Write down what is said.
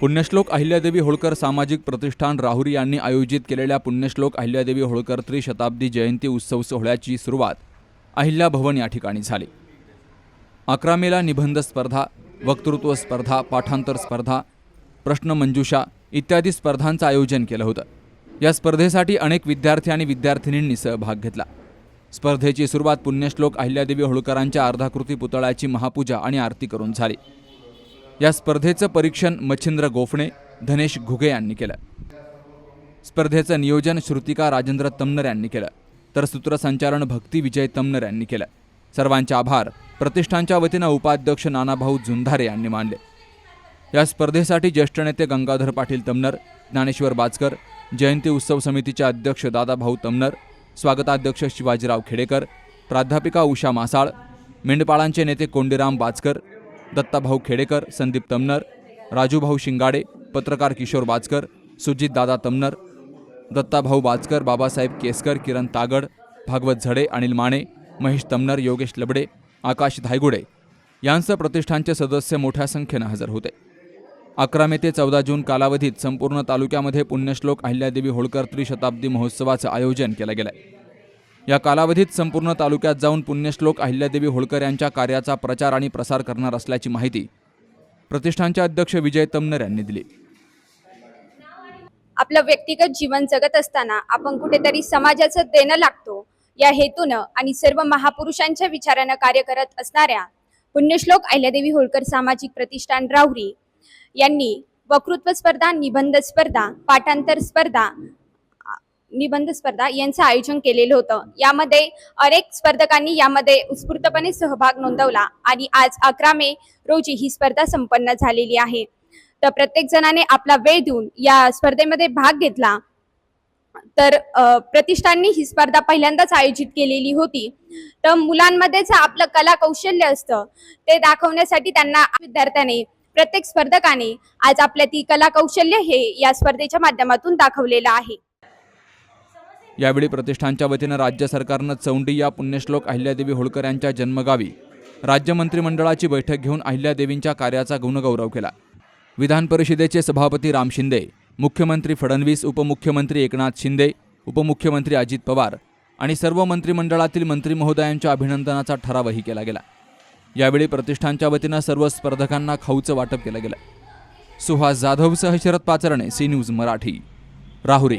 पुण्यश्लोक अहिल्यादेवी होळकर सामाजिक प्रतिष्ठान राहुरी यांनी आयोजित केलेल्या पुण्यश्लोक अहिल्यादेवी होळकर त्रिशताब्दी जयंती उत्सव सोहळ्याची सुरुवात अहिल्या भवन या ठिकाणी झाली. अकरा मेला निबंध स्पर्धा वक्तृत्व स्पर्धा पाठांतर स्पर्धा प्रश्नमंजुषा इत्यादी स्पर्धांचं आयोजन केलं होतं. या स्पर्धेसाठी अनेक विद्यार्थी आणि विद्यार्थिनींनी सहभाग घेतला. स्पर्धेची सुरुवात पुण्यश्लोक अहिल्यादेवी होळकरांच्या अर्धाकृती पुतळ्याची महापूजा आणि आरती करून झाली. या स्पर्धेचं परीक्षण मच्छिंद्र गोफणे धनेश घुगे यांनी केलं. स्पर्धेचं नियोजन श्रुतिका राजेंद्र तमनर यांनी केलं. तर सूत्रसंचालन भक्ती विजय तमनर यांनी केलं. सर्वांचे आभार. प्रतिष्ठानच्या वतीनं उपाध्यक्ष नानाभाऊ जुंधारे यांनी मानले. या स्पर्धेसाठी ज्येष्ठ नेते गंगाधर पाटील तमनर ज्ञानेश्वर बाजकर जयंती उत्सव समितीचे अध्यक्ष दादाभाऊ तमनर स्वागताध्यक्ष शिवाजीराव खेडेकर प्राध्यापिका उषा मासाळ मेंढपाळांचे नेते कोंडीराम बाजकर दत्ताभाऊ खेडेकर संदीप तमनर राजूभाऊ शिंगाडे पत्रकार किशोर बाजकर सुजित दादा तमनर दत्ताभाऊ बाजकर बाबासाहेब केसकर किरण तागड भागवत झडे अनिल माने महेश तमनर योगेश लबडे आकाश धायगुडे यांसह प्रतिष्ठानचे सदस्य मोठ्या संख्येनं हजर होते. अकरा मे ते चौदा जून कालावधीत संपूर्ण तालुक्यामध्ये पुण्यश्लोक अहिल्यादेवी होळकर त्रिशताब्दी महोत्सवाचं आयोजन केलं गेलं आहे या कालावधीत संपूर्ण तालुक्यात जाऊन पुण्यश्लोक अहिल्यादेवी होळकर यांच्या कार्याचा प्रचार आणि प्रसार करणार असल्याची माहिती प्रतिष्ठानचे अध्यक्ष विजय तमनर यांनी दिली. आपलं व्यक्तिगत जीवन जगत असताना आपण कुठेतरी समाजाचं देणं लागतो. या हेतूनं आणि सर्व महापुरुषांच्या विचारानं कार्य करत असणाऱ्या पुण्यश्लोक अहिल्यादेवी होळकर सामाजिक प्रतिष्ठान राहुरी यांनी वक्तृत्व स्पर्धा निबंध स्पर्धा पाठांतर स्पर्धा निबंध स्पर्धा यांचं आयोजन केलेलं होतं. यामध्ये अनेक स्पर्धकांनी यामध्ये उत्स्फूर्तपणे सहभाग नोंदवला आणि आज अकरा मे रोजी ही स्पर्धा संपन्न झालेली आहे. तर प्रत्येक जणाने आपला वेळ देऊन या स्पर्धेमध्ये भाग घेतला. तर प्रतिष्ठांनी प्रतिष्ठाननी ही स्पर्धा पहिल्यांदाच आयोजित केलेली होती. तर मुलांमध्ये जे आपलं कला कौशल्य असतं. ते दाखवण्यासाठी त्यांना विद्यार्थ्याने प्रत्येक स्पर्धकाने आज आपल्या ती कला कौशल्य हे या स्पर्धेच्या माध्यमातून दाखवलेलं आहे. यावेळी प्रतिष्ठानच्या वतीनं राज्य सरकारनं चौंडी या पुण्यश्लोक अहिल्यादेवी होळकर यांच्या जन्मगावी राज्य मंत्रिमंडळाची बैठक घेऊन अहिल्यादेवींच्या कार्याचा गुणगौरव केला. विधान परिषदेचे सभापती राम शिंदे मुख्यमंत्री फडणवीस उपमुख्यमंत्री एकनाथ शिंदे उपमुख्यमंत्री अजित पवार आणि सर्व मंत्रिमंडळातील मंत्री महोदयांच्या अभिनंदनाचा ठरावही केला गेला. यावेळी प्रतिष्ठानच्या वतीनं सर्व स्पर्धकांना खाऊचं वाटप केलं गेलं. सुहास जाधवसह शरद पाचरणे सी न्यूज मराठी. राहुरी.